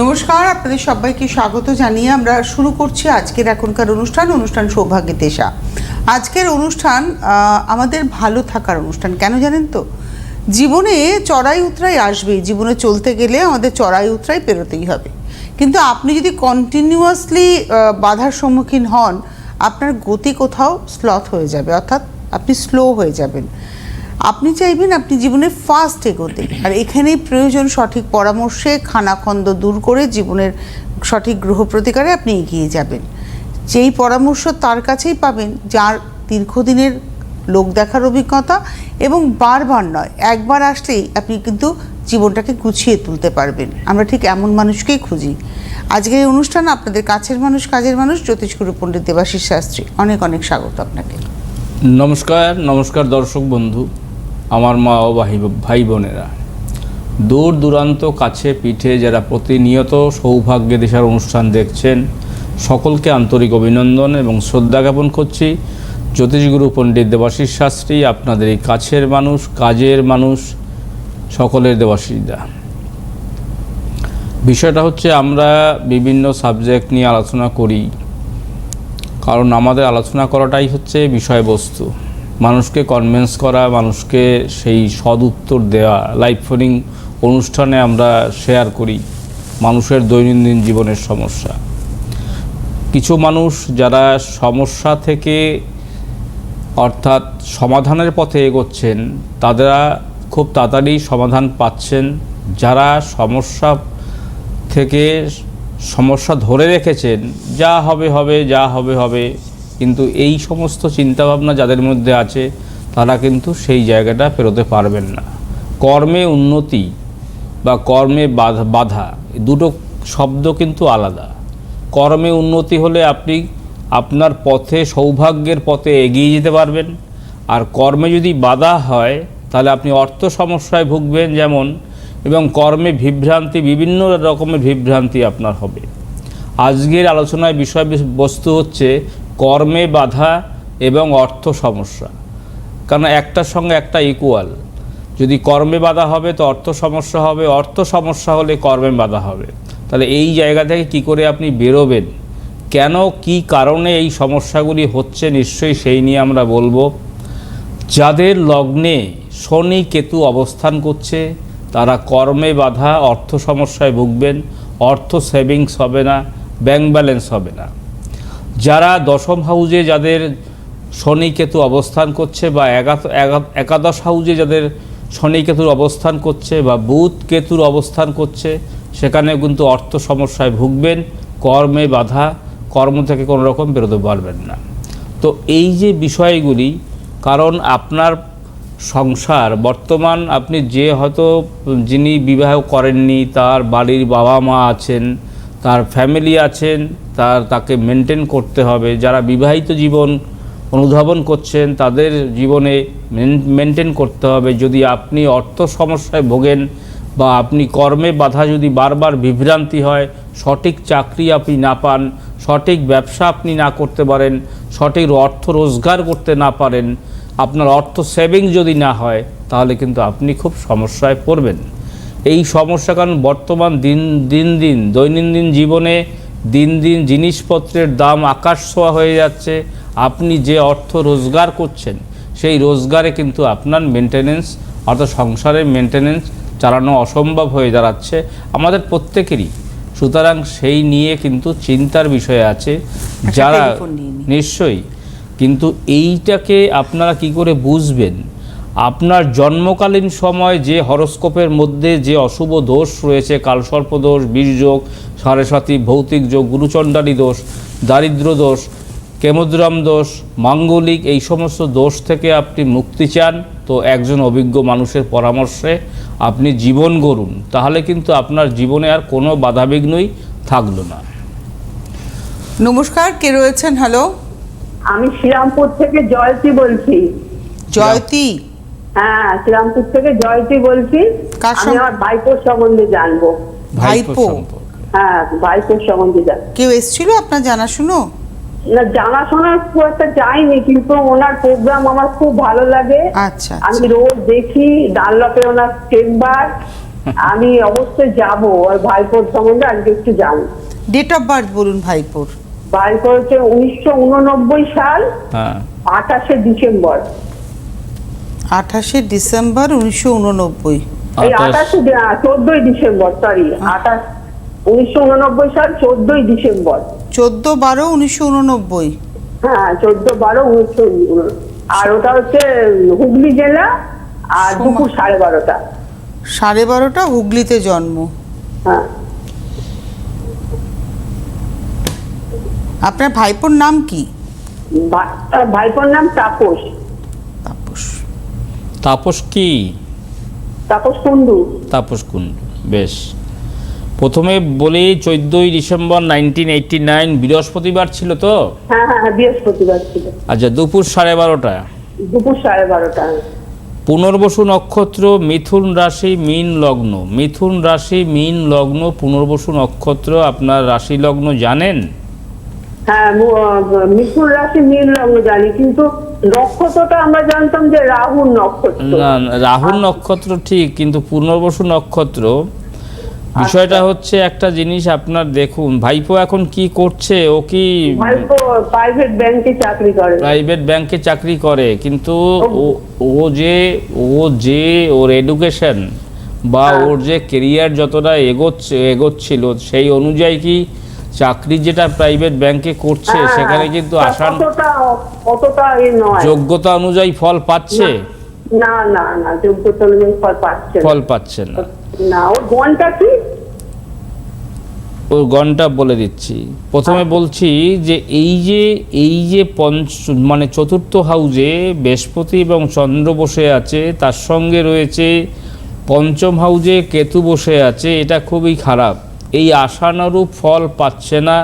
নমস্কার, আপনাদের সবাইকে স্বাগত জানিয়ে আমরা শুরু করছি আজকের এখনকার অনুষ্ঠান অনুষ্ঠান সৌভাগ্যের দেশা আজকের অনুষ্ঠান আমাদের ভালো থাকার অনুষ্ঠান। কেন জানেন তো? জীবনে চড়াই উতরাই আসবে। জীবনে চলতে গেলে আমাদের চড়াই উতরাই পেরোতেই হবে। কিন্তু আপনি যদি কন্টিনিউয়াসলি বাধার সম্মুখীন হন, আপনার গতি কোথাও স্লথ হয়ে যাবে। অর্থাৎ আপনি স্লো হয়ে যাবেন। আপনি চাইবেন আপনি জীবনে ফাস্ট এগোতে। আর এখানেই প্রয়োজন সঠিক পরামর্শে খানাখন্দ দূর করে জীবনের সঠিক গ্রহ প্রতিকারে আপনি এগিয়ে যাবেন। যেই পরামর্শ তার কাছেই পাবেন, যার দীর্ঘদিনের লোক দেখার অভিজ্ঞতা এবং বারবার নয়, একবার আসলেই আপনি কিন্তু জীবনটাকে গুছিয়ে তুলতে পারবেন। আমরা ঠিক এমন মানুষকেই খুঁজি। আজকের এই অনুষ্ঠান আপনাদের কাছের মানুষ, কাজের মানুষ জ্যোতিষগুরু পণ্ডিত দেবাশিস শাস্ত্রী। অনেক অনেক স্বাগত আপনাকে। নমস্কার নমস্কার দর্শক বন্ধু। আমার মা ও ভাই বোনেরা। দূর দূরান্ত কাছে পিঠে যারা প্রতিনিয়ত সৌভাগ্য দেশার অনুষ্ঠান দেখছেন, সকলকে আন্তরিক অভিনন্দন এবং শ্রদ্ধা জ্ঞাপন করছি। জ্যোতিষগুরু পণ্ডিত দেবাশিস শাস্ত্রী, আপনাদের এই কাছের মানুষ, কাজের মানুষ, সকলের দেবাশিসদা। বিষয়টা হচ্ছে আমরা বিভিন্ন সাবজেক্ট নিয়ে আলোচনা করি, কারণ আমাদের আলোচনা করাটাই হচ্ছে বিষয়বস্তু। মানুষকে কনভিন্স করা, মানুষকে সেই সদ উত্তর দেওয়া লাইভ ফোনিং অনুষ্ঠানে আমরা শেয়ার করি মানুষের দৈনন্দিন জীবনের সমস্যা। কিছু মানুষ যারা সমস্যা থেকে অর্থাৎ সমাধানের পথে এগোচ্ছেন, তারা খুব তাড়াতাড়ি সমাধান পাচ্ছেন। যারা সমস্যা থেকে সমস্যা ধরে রেখেছেন, যা হবে হবে, যা হবে হবে কিন্তু এই সমস্ত চিন্তাভাবনা যাদের মধ্যে আছে, তারা কিন্তু সেই জায়গাটা পেরোতে পারবেন না। কর্মে উন্নতি বা কর্মে বাধা বাধা দুটো শব্দ কিন্তু আলাদা। কর্মে উন্নতি হলে আপনি আপনার পথে, সৌভাগ্যের পথে এগিয়ে যেতে পারবেন। আর কর্মে যদি বাধা হয়, তাহলে আপনি অর্থ সমস্যায় ভুগবেন যেমন, এবং কর্মে বিভ্রান্তি, বিভিন্ন রকমের বিভ্রান্তি আপনার হবে। আজকের আলোচনায় বিষয় বস্তু হচ্ছে কর্মে বাধা এবং অর্থ সমস্যা। কারণ একটার সঙ্গে একটা ইকুয়াল যদি কর্মে বাধা হবে তো অর্থ সমস্যা হবে, অর্থ সমস্যা হলে কর্মে বাধা হবে। তাহলে এই জায়গা থেকে কি করে আপনি বেরোবেন? কেন, কি কারণে এই সমস্যাগুলি হচ্ছে? নিশ্চয়ই সেই নিয়ে আমরা বলব। যাদের লগ্নে শনি কেতু অবস্থান করছে, তারা কর্মে বাধা, অর্থ সমস্যায় ভুগবেন, অর্থ সেভিংস হবে না ব্যাংক ব্যালেন্স হবে না। যারা দশম হাউজে যাদের শনি কেতু অবস্থান করছে বা একাদশ হাউজে যাদের শনি কেতুর অবস্থান করছে বা বুধ কেতুর অবস্থান করছে, সেখানে কিন্তু অর্থ সমস্যায় ভুগবেন, কর্মে বাধা, কর্ম থেকে কোনো রকম বেরোতে পারবেন না। তো এই যে বিষয়গুলি, কারণ আপনার সংসার, বর্তমান আপনি যে হয়তো যিনি বিবাহ করেননি, তার বাড়ির বাবা মা আছেন তার ফ্যামিলি আছেন, তার, তাকে মেনটেন করতে হবে। যারা বিবাহিত জীবন অনুধাবন করছেন, তাদের জীবনে মেনটেন করতে হবে। যদি আপনি অর্থ সমস্যায় ভোগেন বা আপনি কর্মে বাধা যদি বারবার বিভ্রান্তি হয়, সঠিক চাকরি আপনি না পান, সঠিক ব্যবসা আপনি না করতে পারেন, সঠিক অর্থ রোজগার করতে না পারেন, আপনার অর্থ সেভিং যদি না হয়, তাহলে কিন্তু আপনি খুব সমস্যায় পড়বেন। এই সমস্যা কারণ বর্তমান দিন দিন দিন দৈনন্দিন জীবনে দিন দিন জিনিসপত্রের দাম আকাশ ছোঁয়া হয়ে যাচ্ছে। আপনি যে অর্থ রোজগার করছেন সেই রোজগারে কিন্তু আপনার মেনটেনেন্স অর্থাৎ সংসারের মেনটেনেন্স চালানো অসম্ভব হয়ে দাঁড়াচ্ছে। আমাদের প্রত্যেকেরই সুতরাং সেই নিয়ে কিন্তু চিন্তার বিষয় আছে। যারা নিয়ে নিই। নিশ্চয়ই কিন্তু এইটাকে আপনারা কি করে বুঝবেন? আপনার জন্মকালীন সময় যে হরস্কোপের মধ্যে যে অশুভ দোষ রয়েছে কালসর্প দোষ বীরযোগ সারেসাতি ভৌতিক যোগ গুরুচণ্ডালী দোষ দারিদ্র দোষ কেমোদ্রাম দোষ মাঙ্গলিক এই সমস্ত দোষ থেকে আপনি মুক্তি চান। তো একজন অভিজ্ঞ মানুষের পরামর্শে আপনি জীবন গড়ুন। তাহলে কিন্তু আপনার জীবনে আর কোনো বাধাবিঘ্নই থাকল না। নমস্কার কে রয়েছেন? হ্যালো আমি শ্রীরামপুর থেকে জয়তী বলছি। জয়তী? হ্যাঁ শ্রীরামপুর থেকে জয়তী বলছি আমি? আমার ভাইপোর সম্বন্ধে জানব। ভাইপো। হ্যাঁ ভাইপোর সম্বন্ধে জানব কেউ এসেছিল আপনার জানাশুনো? না জানাশোনা খুব একটা যাইনি কিন্তু ওনার প্রোগ্রাম আমার খুব ভালো লাগে। আচ্ছা আমি রোজ দেখি ডানলপে ওনার চেম্বার আমি অবশ্যই যাব ওর ভাইপোর সম্বন্ধে আজকে একটু জানি ডেট অফ বার্থ বলুন ভাইপোর। ভাইপোর হচ্ছে উনিশশো উননব্বই সাল হ্যাঁ। আঠাশে ডিসেম্বর। আঠাশে ডিসেম্বর উনিশশো উননব্বই। আঠাশে। চোদ্দই ডিসেম্বর সরি আঠাশ উনিশশো উননব্বই সাল চোদ্দই ডিসেম্বর। চোদ্দ বারো উনিশশো উননব্বই। হ্যাঁ চোদ্দ বারো উনিশশো আর ওটা হচ্ছে হুগলি জেলা আর দুপুর সাড়ে বারোটা। সাড়ে বারোটা হুগলিতে জন্ম। হ্যাঁ। আপনার ভাইপোর নাম কি? ভাইপোর নাম তাপস। তাপস। তাপস কি? তাপস কুন্ডু তাপস কুণ্ড বেশ। প্রথমে বলি চোদ্দোই ডিসেম্বর নাইনটিন এইটটি নাইন বৃহস্পতিবার ছিল তো? হ্যাঁ হ্যাঁ হ্যাঁ বৃহস্পতিবার ছিল। আচ্ছা দুপুর সাড়ে বারোটা। দুপুর সাড়ে বারোটা। পুনর্বসু নক্ষত্র মিথুন রাশি মীন লগ্ন। মিথুন রাশি মীন লগ্ন পুনর্বসু নক্ষত্র আপনার রাশি লগ্ন জানেন? হ্যাঁ মিথুন রাশি নীল রঙ জানি কিন্তু নক্ষত্রটা আমরা জানতাম যে রাহুর নক্ষত্র। না না, রাহুর নক্ষত্র ঠিক কিন্তু পুনর্বসু নক্ষত্র বিষয়টা হচ্ছে একটা জিনিস আপনার দেখুন ভাইপো এখন কি করছে ও কি প্রাইভেট ব্যাংকে চাকরি করে। প্রাইভেট ব্যাংকে চাকরি করে কিন্তু ও- ও যে ও যে ওর এডুকেশন বা হ্যাঁ। ওর যে কেরিয়ার যতটা এগোচ্ছে এগোচ্ছিল সেই অনুযায়ী কি চাকরি যেটা প্রাইভেট ব্যাংকে করছে হ্যাঁ, সেখানে কিন্তু তা আসান যোগ্যতা অনুযায়ী ফল পাচ্ছে? না না না যোগ্যতা অনুযায়ী ফল পাচ্ছে না। ফল পাচ্ছে না। না ওর গনটা কি? ওর গণটা বলে দিচ্ছি। প্রথমে বলছি যে এই যে এই যে পঞ্চ মানে চতুর্থ হাউজে বৃহস্পতি এবং চন্দ্র বসে আছে তার সঙ্গে রয়েছে পঞ্চম হাউজে কেতু বসে আছে এটা খুবই খারাপ। এই আশানুরূপ ফল পাচ্ছে না।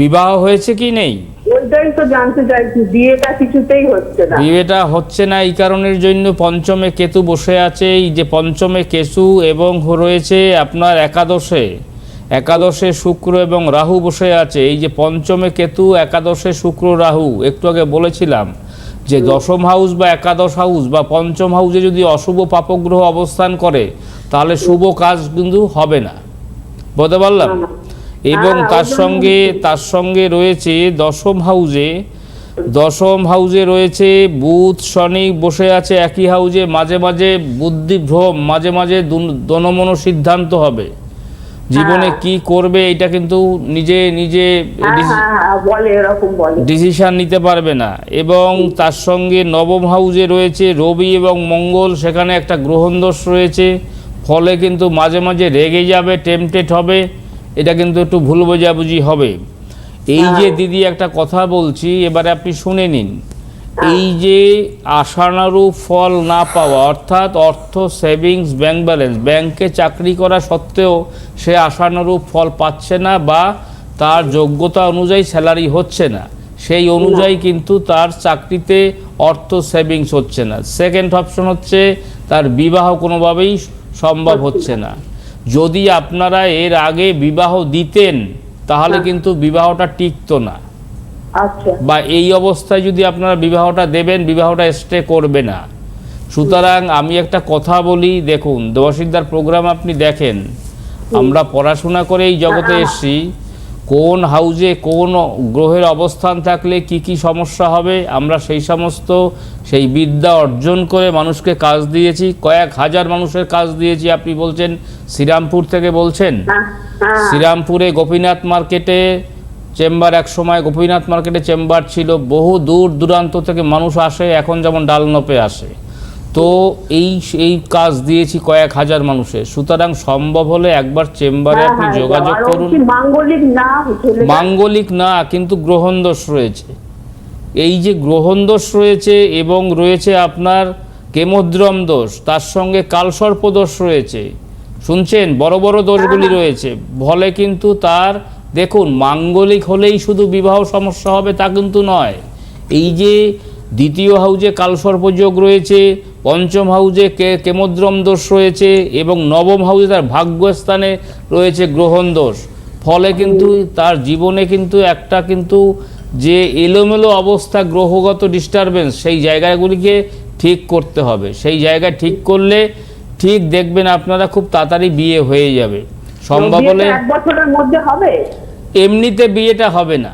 বিবাহ হয়েছে কি নেই? ওইটাই তো জানতে চাইছি বিয়েটা কিছুতেই হচ্ছে না। বিয়েটা হচ্ছে না এই কারণের জন্য পঞ্চমে কেতু বসে আছে। এই যে পঞ্চমে কেতু এবং রয়েছে আপনার একাদশে। একাদশে শুক্র এবং রাহু বসে আছে। এই যে পঞ্চমে কেতু একাদশে শুক্র রাহু একটু আগে বলেছিলাম যে দশম হাউস বা একাদশ হাউস বা পঞ্চম হাউসে যদি অশুভ পাপগ্রহ অবস্থান করে তাহলে শুভ কাজ কিন্তু হবে না। বলতে পারলাম? এবং হ্যাঁ, তার সঙ্গে তার সঙ্গে রয়েছে দশম হাউজে দশম হাউজে রয়েছে বুধ শনি বসে আছে একই হাউজে মাঝে মাঝে বুদ্ধি ভ্রম মাঝে মাঝে দুন- দনমনো সিদ্ধান্ত হবে। জীবনে হ্যাঁ। কি করবে এটা কিন্তু নিজে নিজে হ্যাঁ হ্যাঁ হ্যাঁ ডিসিশন নিতে পারবে না। এবং তার সঙ্গে নবম হাউজে রয়েছে রবি এবং মঙ্গল সেখানে একটা গ্রহণ দোষ রয়েছে। ফলে কিন্তু মাঝে মাঝে রেগে যাবে টেম্পটেড হবে এটা কিন্তু একটু ভুল বোঝাবুঝি হবে। এই যে দিদি একটা কথা বলছি এবারে আপনি শুনে নিন। এই যে আশানুরূপ ফল না পাওয়া অর্থাৎ অর্থ সেভিংস ব্যাংক ব্যালেন্স ব্যাংকে চাকরি করা সত্ত্বেও সে আশানুরূপ ফল পাচ্ছে না বা তার যোগ্যতা অনুযায়ী স্যালারি হচ্ছে না। সেই অনুযায়ী কিন্তু তার চাকরিতে অর্থ সেভিংস হচ্ছে না। সেকেন্ড অপশন হচ্ছে তার বিবাহ কোনোভাবেই সম্ভব হচ্ছে না। যদি আপনারা এর আগে বিবাহ দিতেন তাহলে কিন্তু বিবাহটা টিকত না। আচ্ছা। বা এই অবস্থায় যদি আপনারা বিবাহটা দেবেন বিবাহটা স্টে করবে না। সুতরাং আমি একটা কথা বলি দেখুন দেবসিদ্ধার প্রোগ্রাম আপনি দেখেন। আমরা পড়াশোনা করে এই জগতে এসেছি। কোন হাউজে কোন গ্রহের অবস্থান থাকলে কি কি সমস্যা হবে? আমরা সেই সমস্ত সেই বিদ্যা অর্জন করে মানুষকে কাজ দিয়েছি। কয়েক হাজার মানুষের কাজ দিয়েছি আপনি বলছেন শ্রীরামপুর থেকে বলছেন। হ্যাঁ হ্যাঁ। শ্রীরামপুরে গোপীনাথ মার্কেটে চেম্বার এক সময় গোপীনাথ মার্কেটে চেম্বার ছিল। বহু দূর দূরান্ত থেকে মানুষ আসে এখন যেমন ডালনপে আসে। তো এই এই কাজ দিয়েছি কয়েক হাজার মানুষের। সুতরাং সম্ভব হলে একবার চেম্বারে হ্যাঁ, আপনি হ্যাঁ, যোগাযোগ করুন। মাঙ্গলিক না মাঙ্গলিক না কিন্তু গ্রহণ দোষ রয়েছে। এই যে গ্রহণ দোষ রয়েছে এবং রয়েছে আপনার কেমদ্রম দোষ তার সঙ্গে কালসর্প দোষ রয়েছে। শুনছেন? বড় বড় দোষগুলি রয়েছে। ফলে কিন্তু তার দেখুন মাঙ্গলিক হলেই শুধু বিবাহ সমস্যা হবে তা কিন্তু নয়। এই যে দ্বিতীয় হাউজে কালসর্পযোগ রয়েছে পঞ্চম হাউজে কে কেমদ্রম দোষ রয়েছে এবং নবম হাউজে তার ভাগ্যস্থানে রয়েছে গ্রহণ দোষ। ফলে কিন্তু তার জীবনে কিন্তু একটা কিন্তু যে এলোমেলো অবস্থা গ্রহগত ডিস্টারবেন্স সেই জায়গাগুলিকে ঠিক করতে হবে। সেই জায়গায় ঠিক করলে ঠিক দেখবেন আপনারা খুব তাড়াতাড়ি বিয়ে হয়ে যাবে। সম্ভব হলে এমনিতে বিয়েটা হবে না।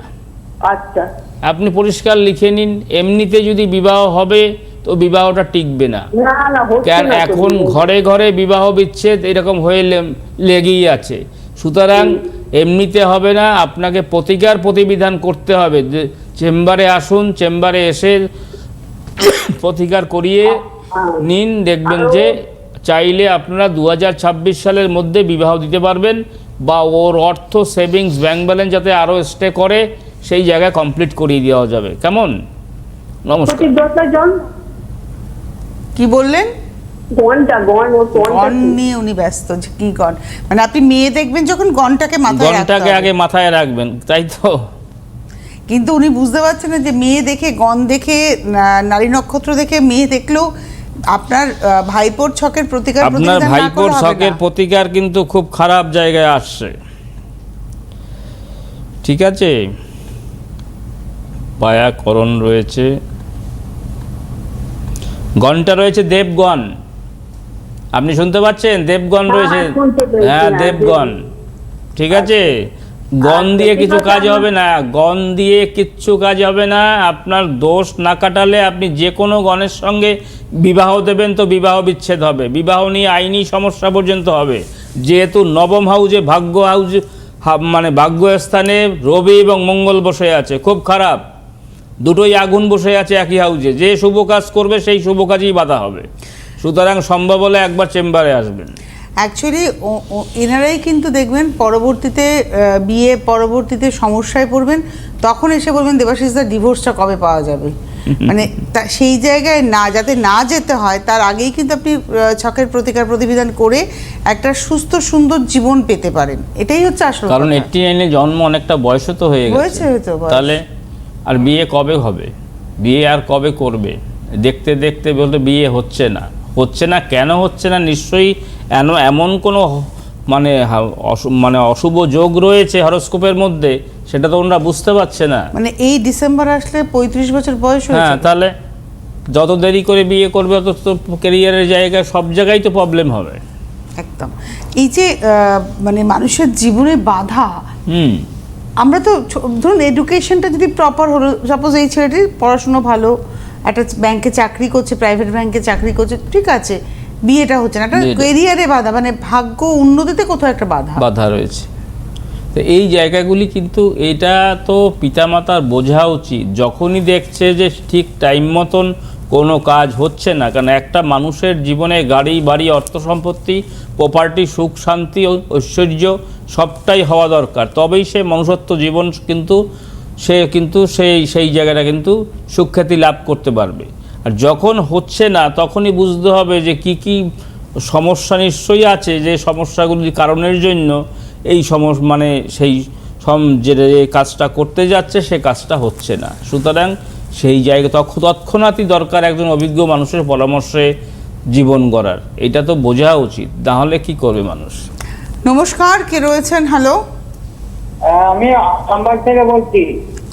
আচ্ছা। আপনি পরিষ্কার লিখে নিন এমনিতে যদি বিবাহ হবে তো বিবাহটা টিকবে না। কারণ এখন ঘরে ঘরে বিবাহ বিচ্ছেদ এরকম হয়ে লেগেই আছে। সুতরাং এমনিতে হবে না আপনাকে প্রতিকার প্রতিবিধান করতে হবে। যে চেম্বারে আসুন চেম্বারে এসে প্রতিকার করিয়ে নিন দেখবেন যে চাইলে আপনারা দু হাজার ছাব্বিশ সালের মধ্যে বিবাহ দিতে পারবেন বা ওর অর্থ সেভিংস ব্যাংক ব্যালেন্স যাতে আরও স্টে করে সেই জায়গায় কমপ্লিট করিয়ে দেওয়া যাবে। কেমন? নমস্কার। কি বললেন? গনটা গন ও গনটা নিয়ে উনি ব্যস্ত যে কি গণ? মানে আপনি মেয়ে দেখবেন যখন গণটাকে মাথায় রাখতে আগে মাথায় রাখবেন তাই তো? কিন্তু উনি বুঝতে পারছেন না যে মেয়ে দেখে গণ দেখে নারী নক্ষত্র দেখে মেয়ে দেখলেও আপনার আহ, ভাইপোর ছকের প্রতিকার আপনার ভাইপোর না। প্রতিকার কিন্তু খুব খারাপ জায়গায় আসছে। ঠিক আছে? পায়াকরণ রয়েছে। গণটা রয়েছে দেবগণ। আপনি শুনতে পাচ্ছেন? দেবগণ হ্যাঁ, রয়েছে। হ্যাঁ হ্যাঁ, দেবগণ। ঠিক আছে? গণ আচ্ছা, দিয়ে কিছু কাজ হবে না। গণ দিয়ে কিচ্ছু কাজ হবে না। আপনার দোষ না কাটালে আপনি যে কোনো গণের সঙ্গে বিবাহ দেবেন তো বিবাহ বিচ্ছেদ হবে। বিবাহ নিয়ে আইনি সমস্যা পর্যন্ত হবে। যেহেতু নবম হাউজে ভাগ্য হাউজ মানে ভাগ্য স্থানে রবি এবং মঙ্গল বসে আছে। খুব খারাপ। দুটোই আগুন বসে আছে একই হাউজে যে শুভ কাজ করবে সেই শুভ কাজেই বাধা হবে। সুতরাং সম্ভব হলে একবার চেম্বারে আসবেন। অ্যাকচুয়ালি এনারাই কিন্তু দেখবেন পরবর্তীতে বিয়ে পরবর্তীতে সমস্যায় পড়বেন তখন এসে বলবেন দেবাশিসদার ডিভোর্সটা কবে পাওয়া যাবে? মানে সেই জায়গায় না যাতে না যেতে হয় তার আগেই কিন্তু আপনি ছকের প্রতিকার প্রতিবিধান করে একটা সুস্থ সুন্দর জীবন পেতে পারেন। এটাই হচ্ছে আসল কারণ নাইনে জন্ম অনেকটা বয়সও তো হয়ে হয়েছে গেছে তাহলে আর বিয়ে কবে হবে? বিয়ে আর কবে করবে? দেখতে দেখতে বলতে বিয়ে হচ্ছে না। হচ্ছে না কেন হচ্ছে না? নিশ্চয়ই এন- এমন কোনো মানে মানে অশুভ যোগ রয়েছে হরস্কোপের মধ্যে সেটা তো ওনারা বুঝতে পারছে না। মানে এই ডিসেম্বর আসলে পঁয়ত্রিশ বছর বয়স হ্যাঁ তাহলে যত দেরি করে বিয়ে করবে তত তো ক্যারিয়ারের জায়গায় সব জায়গায় তো প্রবলেম হবে। একদম। এই যে মানে মানুষের জীবনে বাধা হুম। তো ধরুন এডুকেশনটা যদি প্রপার হলো সাপোজ এই ছেলেটির পড়াশুনো ভালো একটা ব্যাংকে চাকরি করছে প্রাইভেট ব্যাংকে চাকরি করছে ঠিক আছে বিয়েটা হচ্ছে না একটা কেরিয়ারে বাধা মানে ভাগ্য উন্নতিতে কোথাও একটা বাধা। বাধা রয়েছে। তো এই জায়গাগুলি কিন্তু এটা তো পিতামাতার বোঝা উচিত। যখনই দেখছে যে ঠিক টাইম মতন কোনো কাজ হচ্ছে না কারণ একটা মানুষের জীবনে গাড়ি বাড়ি অর্থ সম্পত্তি প্রপার্টি সুখ শান্তি ঐশ্বর্য সবটাই হওয়া দরকার। তবেই সে মনুষ্যত্ব জীবন কিন্তু সে কিন্তু সেই সেই জায়গাটা কিন্তু সুখ্যাতি লাভ করতে পারবে। আর যখন হচ্ছে না, তখনই বুঝতে হবে যে কি কি সমস্যা নিশ্চয়ই আছে যে সমস্যাগুলির কারণের জন্য এই সমস মানে সেই সম, যে কাজটা করতে যাচ্ছে, সে কাজটা হচ্ছে না। সুতরাং সেই জায়গা তৎ তৎক্ষণাৎই দরকার একজন অভিজ্ঞ মানুষের পরামর্শে জীবন গড়ার। এটা তো বোঝা উচিত। তাহলে কি করবে মানুষ? নমস্কার কে রয়েছেন? হ্যালো আমি আরামবাগ থেকে বলছি।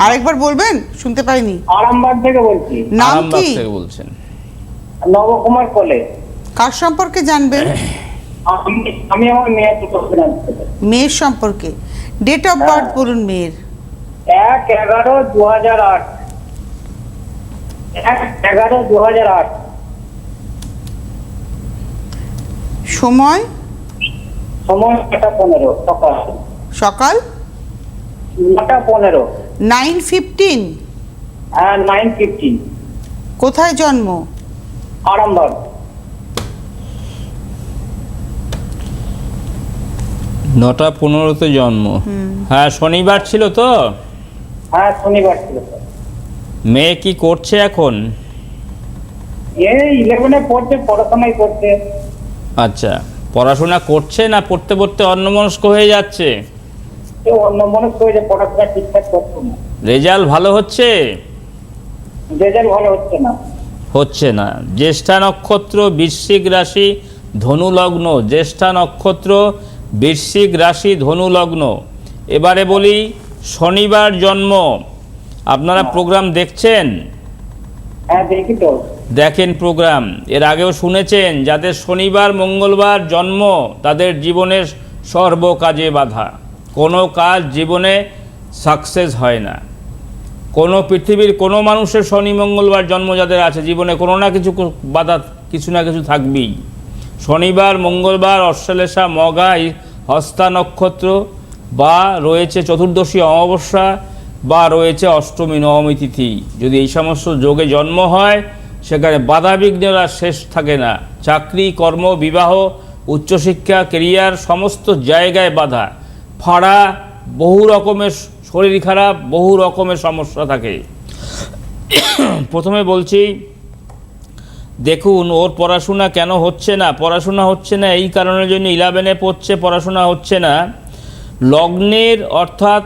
আরেকবার বলবেন? শুনতে পাইনি। আরামবাগ থেকে বলছি। নাম আরামবাগ কি? থেকে বলছেন। নবকুমার কোলে কার সম্পর্কে জানবেন? আমি আমি আমার মেয়ের দুটো জানতে চাই। মেয়ের সম্পর্কে। ডেট অফ বার্থ বলুন মেয়ের। এক এগারো দু হাজার আট। এক এগারো দু হাজার আট। সময়? সময় নটা পনেরো সকাল। সকাল? নটা পনেরো। Nine fifteen? হ্যাঁ নাইন ফিফটিন। কোথায় জন্ম? আরামবাগ। নটা পনেরোতে জন্ম। হ্যাঁ শনিবার ছিল তো? হ্যাঁ শনিবার ছিল। মেয়ে কি করছে এখন? এই ইলেভেনে পড়ছে পড়াশোনাই করছে। আচ্ছা। পড়াশোনা করছে না পড়তে পড়তে অন্যমনস্ক হয়ে যাচ্ছে? সে অন্য পড়াশোনা ঠিকঠাক করছে না। রেজাল্ট ভালো হচ্ছে? রেজাল্ট ভালো হচ্ছে না। হচ্ছে না। জ্যেষ্ঠা নক্ষত্র বৃশ্চিক রাশি ধনু লগ্ন। জ্যেষ্ঠা নক্ষত্র বৃশ্চিক রাশি ধনু লগ্ন। এবারে বলি শনিবার জন্ম। আপনারা প্রোগ্রাম দেখছেন? হ্যাঁ দেখি তো। দেখেন প্রোগ্রাম। এর আগেও শুনেছেন, যাদের শনিবার, মঙ্গলবার জন্ম, তাদের জীবনের সর্ব কাজে বাধা। কোনো কাজ জীবনে সাকসেস হয় না। কোনো পৃথিবীর কোনো মানুষের শনি, মঙ্গলবার জন্ম যাদের আছে, জীবনে কোনো না কিছু বাধা কিছু না কিছু থাকবেই। শনিবার, মঙ্গলবার অশ্লেষা মগাই হস্তা নক্ষত্র, বা রয়েছে চতুর্দশী অমাবস্যা, বা রয়েছে অষ্টমী, নবমী তিথি। যদি এই সমস্ত যোগে জন্ম হয় সেখানে বাধা বিঘ্নের শেষ থাকে না। চাকরি, কর্ম, বিবাহ, উচ্চশিক্ষা, কেরিয়ার, সমস্ত জায়গায় বাধা। ফাড়া বহু রকমের শরীর খারাপ, বহু রকমের সমস্যা থাকে। প্রথমে বলছি, দেখুন, ওর পড়াশোনা কেন হচ্ছে না? পড়াশোনা হচ্ছে না এই কারণের জন্য ইলেভেনে পড়ছে, পড়াশোনা হচ্ছে না। লগ্নের অর্থাৎ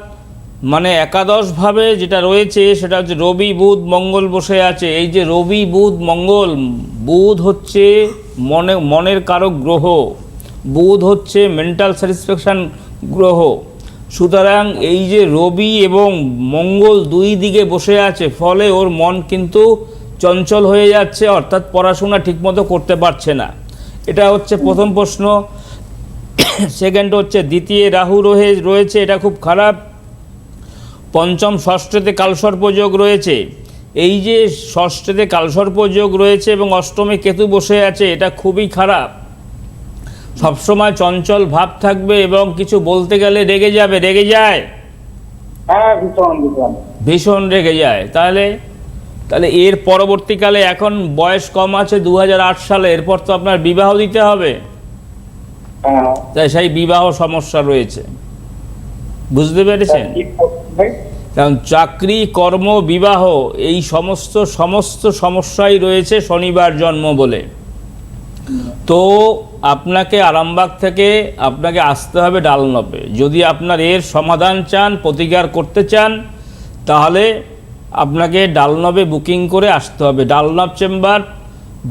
মানে একাদশভাবে যেটা রয়েছে সেটা হচ্ছে রবি, বুধ, মঙ্গল বসে আছে। এই যে রবি, বুধ, মঙ্গল, বুধ হচ্ছে মনে, মনের কারক গ্রহ। বুধ হচ্ছে মেন্টাল স্যাটিসফ্যাকশান গ্রহ। সুতরাং এই যে রবি এবং মঙ্গল দুই দিকে বসে আছে, ফলে ওর মন কিন্তু চঞ্চল হয়ে যাচ্ছে, অর্থাৎ পড়াশোনা ঠিকমতো করতে পারছে না। এটা হচ্ছে প্রথম প্রশ্ন। সেকেন্ড হচ্ছে, দ্বিতীয় রাহু রয়ে, রয়েছে, এটা খুব খারাপ। পঞ্চম ষষ্ঠতে কালসর্পযোগ রয়েছে। এই যে ষষ্ঠতে কালসর্পযোগ রয়েছে এবং অষ্টমে কেতু বসে আছে এটা খুবই খারাপ। সবসময় চঞ্চল ভাব থাকবে এবং কিছু বলতে গেলে রেগে যাবে। রেগে যায়? হ্যাঁ ভীষণ রেগে যায়। তাহলে তাহলে এর পরবর্তীকালে এখন বয়স কম আছে দু হাজার আট সালে এরপর তো আপনার বিবাহ দিতে হবে। হ্যাঁ। তাই সেই বিবাহ সমস্যা রয়েছে। বুঝতে পেরেছেন? কারণ চাকরি, কর্ম, বিবাহ এই সমস্ত সমস্ত সমস্যাই রয়েছে শনিবার জন্ম বলে। তো আপনাকে আরামবাগ থেকে আপনাকে আসতে হবে ডালনবে যদি আপনার এর সমাধান চান, প্রতিকার করতে চান, তাহলে আপনাকে ডালনবে বুকিং করে আসতে হবে। ডালনব চেম্বার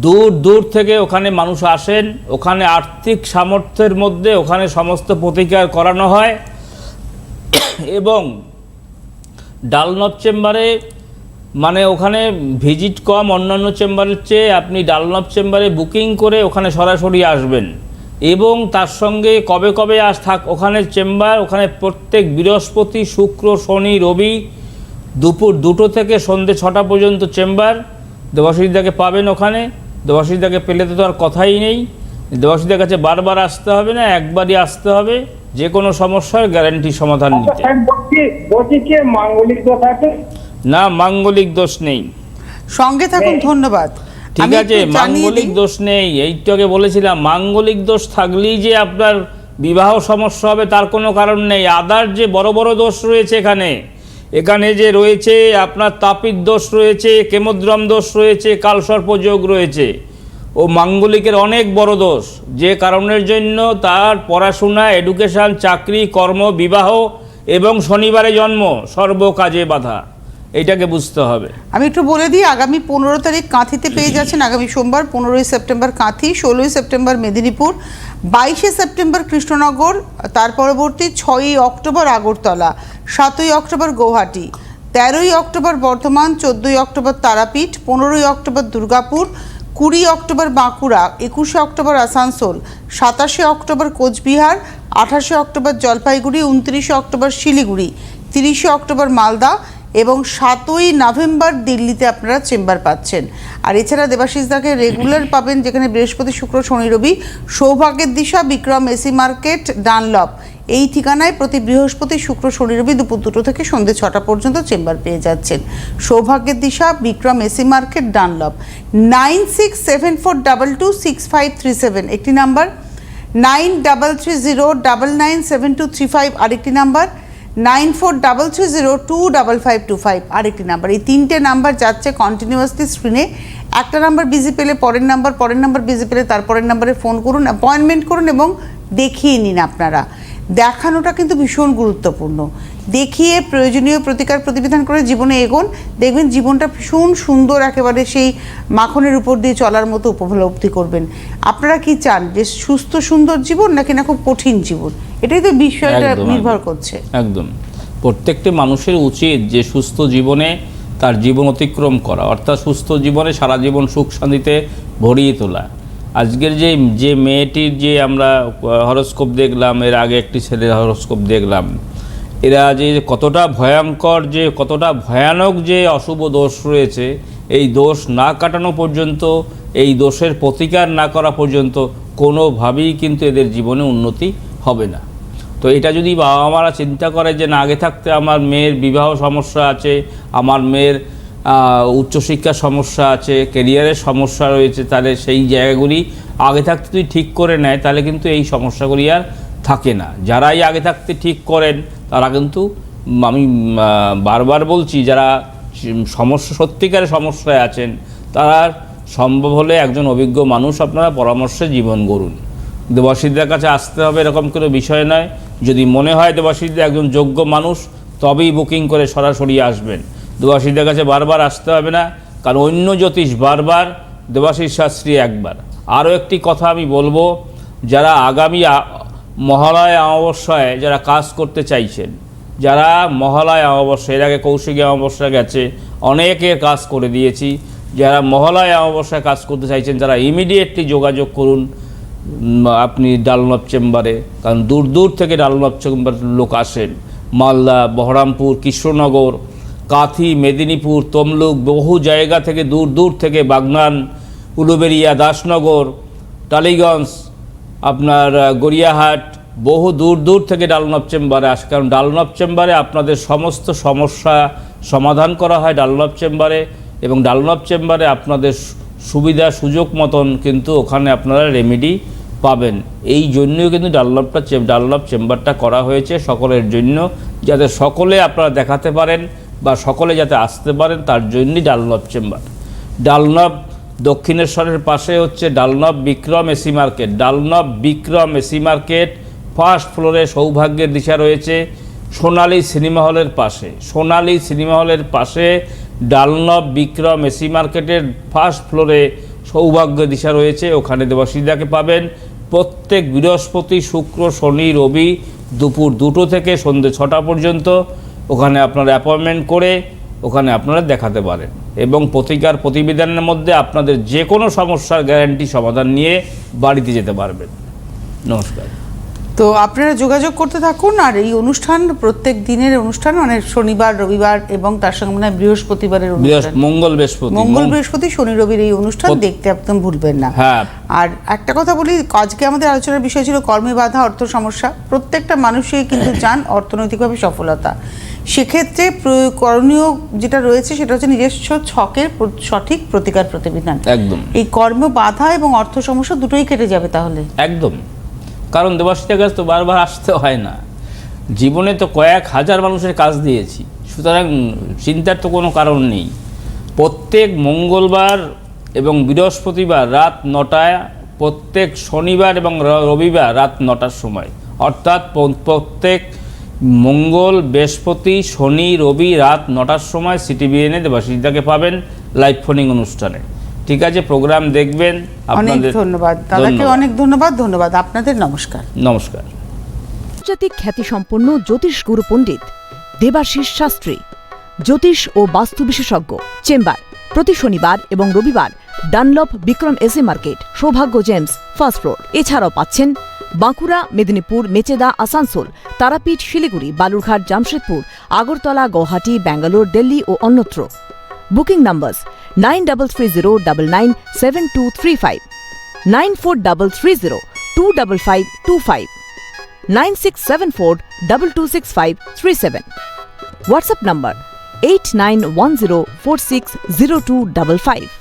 দূর দূর থেকে ওখানে মানুষ আসেন, ওখানে আর্থিক সামর্থ্যের মধ্যে ওখানে সমস্ত প্রতিকার করানো হয়। এবং ডালনব চেম্বারে মানে ওখানে ভিজিট কম অন্যান্য চেম্বারের চেয়ে আপনি ডালনব চেম্বারে বুকিং করে ওখানে সরাসরি আসবেন। এবং তার সঙ্গে কবে কবে আস থাক, ওখানে চেম্বার, ওখানে প্রত্যেক বৃহস্পতি, শুক্র, শনি, রবি, দুপুর দুটো থেকে সন্ধ্যে ছটা পর্যন্ত চেম্বার। দেবাশিসদাকে পাবেন ওখানে। দেবাশিসদাকে পেলে তো আর কথাই নেই। দেবাশিসদার কাছে বারবার আসতে হবে না একবারই আসতে হবে যে কোনো সমস্যার গ্যারান্টি সমাধান আচ্ছা, নিতে। না মাঙ্গলিক দোষ নেই। সঙ্গে থাকুন ধন্যবাদ। ঠিক আছে মাঙ্গলিক দোষ নেই এইটাকে বলেছিলাম মাঙ্গলিক দোষ থাকলেই যে আপনার বিবাহ সমস্যা হবে তার কোনো কারণ নেই। আদার যে বড় বড় দোষ রয়েছে এখানে এখানে যে রয়েছে আপনার তাপিত দোষ রয়েছে কেমোদ্রম দোষ রয়েছে কালসর্পযোগ রয়েছে। ও মাঙ্গলিকের অনেক বড় দোষ। যে কারণের জন্য তার পড়াশোনা, এডুকেশন, চাকরি, কর্ম, বিবাহ এবং শনিবারে জন্ম সর্ব কাজে বাধা। এইটাকে বুঝতে হবে। আমি একটু বলে দিই, আগামী পনেরো তারিখ কাঁথিতে পেয়ে যাচ্ছেন, আগামী সোমবার পনেরোই সেপ্টেম্বর কাঁথি, ষোলোই সেপ্টেম্বর মেদিনীপুর, বাইশে সেপ্টেম্বর কৃষ্ণনগর, তার পরবর্তী ছয়ই অক্টোবর আগরতলা, সাতই অক্টোবর গৌহাটি, তেরোই অক্টোবর বর্ধমান, চোদ্দোই অক্টোবর তারাপীঠ, পনেরোই অক্টোবর দুর্গাপুর কুড়ি অক্টোবর বাঁকুড়া, একুশে অক্টোবর আসানসোল, সাতাশে অক্টোবর কোচবিহার, আঠাশে অক্টোবর জলপাইগুড়ি, উনত্রিশে অক্টোবর শিলিগুড়ি, তিরিশে অক্টোবর মালদা এবং সাতই নভেম্বর দিল্লিতে আপনারা চেম্বার পাচ্ছেন। আর এছাড়া দেবাশিস দাকে রেগুলার পাবেন যেখানে বৃহস্পতি, শুক্র, শনি, রবি সৌভাগ্যের দিশা, বিক্রম, এসি মার্কেট, ডানলপ। এই ঠিকানায় প্রতি বৃহস্পতি শুক্র, শনি, রবি দুপুর দুটো থেকে সন্ধ্যে ছটা পর্যন্ত চেম্বার পেয়ে যাচ্ছেন। সৌভাগ্যের দিশা, Bikram AC market, Dunlop. Nine six seven four double two six five three seven, একটি number. Nine double three zero double nine seven two three five, আরেকটি number. Nine four double three zero two double five two five, আরেকটি number. এই তিনটে number যাচ্ছে continuously স্ক্রিনে একটা number busy পেলে পরের নাম্বার পরের নাম্বার বিজি পেলে তারপরের নাম্বারে ফোন করুন অ্যাপয়েন্টমেন্ট করুন এবং দেখিয়ে নিন আপনারা। দেখানোটা কিন্তু ভীষণ গুরুত্বপূর্ণ। দেখিয়ে প্রয়োজনীয় প্রতিকার প্রতিবিধান করে জীবনে এগোন। দেখবেন জীবনটা ভীষণ সুন্দর একেবারে সেই মাখনের উপর দিয়ে চলার মতো উপলব্ধি করবেন। আপনারা কি চান যে সুস্থ সুন্দর জীবন নাকি না খুব কঠিন জীবন? এটাই তো বিষয়টা নির্ভর করছে। একদম। প্রত্যেকটি মানুষের উচিত যে সুস্থ জীবনে তার জীবন অতিক্রম করা। অর্থাৎ সুস্থ জীবনে সারা জীবন সুখ শান্তিতে ভরিয়ে তোলা। আজকের যে যে মেয়েটির যে আমরা হরস্কোপ দেখলাম, এর আগে একটি ছেলের হরস্কোপ দেখলাম, এরা যে কতটা ভয়ঙ্কর যে, কতটা ভয়ানক যে অশুভ দোষ রয়েছে, এই দোষ না কাটানো পর্যন্ত, এই দোষের প্রতিকার না করা পর্যন্ত কোনোভাবেই কিন্তু এদের জীবনে উন্নতি হবে না। তো এটা যদি বাবা মারা চিন্তা করে যে না, আগে থাকতে আমার মেয়ের বিবাহ সমস্যা আছে, আমার মেয়ের উচ্চশিক্ষার সমস্যা আছে কেরিয়ারের সমস্যা রয়েছে, তাহলে সেই জায়গাগুলি আগে থাকতে যদি ঠিক করে নেয়, তাহলে কিন্তু এই সমস্যাগুলি আর থাকে না। যারাই আগে থাকতে ঠিক করেন, তারা কিন্তু আমি বারবার বলছি, যারা সমস্যা, সত্যিকারের সমস্যায় আছেন, তারা সম্ভব হলে একজন অভিজ্ঞ মানুষ আপনারা পরামর্শে জীবন গড়ুন। দেবাশিসদের কাছে আসতে হবে এরকম কোনো বিষয় নয়। যদি মনে হয় দেবাশিসদের একজন যোগ্য মানুষ, তবেই বুকিং করে সরাসরি আসবেন। দেবাশিসদের কাছে বারবার আসতে হবে না, কারণ অন্য জ্যোতিষ বারবার দেবাশিস শাস্ত্রী একবার। আরও একটি কথা আমি বলব, যারা আগামী মহালয় অমাবস্যায় যারা কাজ করতে চাইছেন, যারা মহালয় অমাবস্যা, এর আগে কৌশিকী অমাবস্যা গেছে, অনেকের কাজ করে দিয়েছি। যারা মহালয় অমাবস্যায় কাজ করতে চাইছেন, তারা ইমিডিয়েটলি যোগাযোগ করুন আপনি ডালনব চেম্বারে, কারণ দূর দূর থেকে ডালনব চেম্বার লোক আসেন। মালদা, বহরমপুর, কৃষ্ণনগর কাথি মেদিনীপুর, তমলুক, বহু জায়গা থেকে দূর দূর থেকে বাগনান, উলুবেরিয়া, দাসনগর, টালিগঞ্জ, আপনার গড়িয়াহাট, বহু দূর দূর থেকে ডালনব চেম্বারে আসে। কারণ ডালনব চেম্বারে আপনাদের সমস্ত সমস্যা সমাধান করা হয় ডালনব চেম্বারে এবং ডালনব চেম্বারে আপনাদের সুবিধা, সুযোগ মতন কিন্তু ওখানে আপনারা রেমেডি পাবেন। এই জন্যই কিন্তু ডালনবটা ডালনব চেম্বারটা করা হয়েছে সকলের জন্য, যাতে সকলে আপনারা দেখাতে পারেন বা সকলে যাতে আসতে পারেন, তার জন্যই ডালনব চেম্বার। ডালনব দক্ষিণেশ্বরের পাশে হচ্ছে Dunlop Bikram AC market. Dunlop Bikram AC market first ফ্লোরে সৌভাগ্যের দিশা রয়েছে সোনালী সিনেমা হলের পাশে। সোনালী সিনেমা হলের পাশে ডালনব বিক্রম এসি মার্কেটের ফার্স্ট ফ্লোরে সৌভাগ্য দিশা রয়েছে। ওখানে দেবাশিদাকে পাবেন। প্রত্যেক বৃহস্পতি, শুক্র, শনি, রবি দুপুর দুটো থেকে সন্ধ্যে ছটা পর্যন্ত। ওখানে আপনারা অ্যাপয়েন্টমেন্ট করে ওখানে আপনারা দেখাতে পারেন। এবং প্রতিকার প্রতিবেদনের মধ্যে আপনাদের যে কোনো সমস্যার গ্যারান্টি সমাধান নিয়ে বাড়িতে যেতে পারবেন। নমস্কার। তো আপনারা যোগাযোগ করতে থাকুন আর এই অনুষ্ঠান প্রত্যেক দিনের অনুষ্ঠান মানে শনিবার রবিবার এবং তার সঙ্গে মনে বৃহস্পতিবারের অনুষ্ঠান। মঙ্গল বৃহস্পতি। মঙ্গল বৃহস্পতি শনি রবির এই অনুষ্ঠান দেখতে একদম ভুলবেন না। হ্যাঁ। আর একটা কথা বলি আজকে আমাদের আলোচনার বিষয় ছিল কর্মে বাধা অর্থ সমস্যা। প্রত্যেকটা মানুষই কিন্তু চান অর্থনৈতিকভাবে সফলতা। সেক্ষেত্রে করণীয় যেটা রয়েছে সেটা হচ্ছে নিজস্ব ছকের সঠিক প্রতিকার প্রতিবিধান। একদম। এই কর্ম বাধা এবং অর্থ সমস্যা দুটোই কেটে যাবে তাহলে? একদম। কারণ দেবাশিতার কাছে তো বারবার আসতে হয় না। জীবনে তো কয়েক হাজার মানুষের কাজ দিয়েছি। সুতরাং চিন্তার তো কোনো কারণ নেই। প্রত্যেক মঙ্গলবার এবং বৃহস্পতিবার রাত নটায়, প্রত্যেক শনিবার এবং রবিবার রাত নটার সময়। অর্থাৎ প্রত্যেক মঙ্গল, বৃহস্পতি, শনি, রবি রাত নটার সময় সিটিবিএনে দেবাশিতাকে পাবেন লাইভ ফোনিং অনুষ্ঠানে। ঠিক আছে প্রোগ্রাম দেখবেন অনেক আপনাদের ধন্যবাদ। দাদাকে অনেক ধন্যবাদ ধন্যবাদ। আপনাদের নমস্কার। নমস্কার। আন্তর্জাতিক খ্যাতিসম্পন্ন জ্যোতিষ গুরু পণ্ডিত দেবাশিস শাস্ত্রী জ্যোতিষ ও বাস্তু বিশেষজ্ঞ চেম্বার প্রতি শনিবার এবং রবিবার ডানলপ বিক্রম এসি মার্কেট সৌভাগ্য জেমস ফার্স্ট ফ্লোর। এছাড়াও পাচ্ছেন বাঁকুড়া মেদিনীপুর মেচেদা আসানসোল তারাপীঠ শিলিগুড়ি বালুরঘাট জামশেদপুর আগরতলা গৌহাটি ব্যাঙ্গালোর দিল্লি ও অন্যত্র। Booking number nine double three zero double nine seven two three five nine four double three zero two double five two five nine six seven four double two six five three seven. WhatsApp number eight nine one zero four six zero two double five.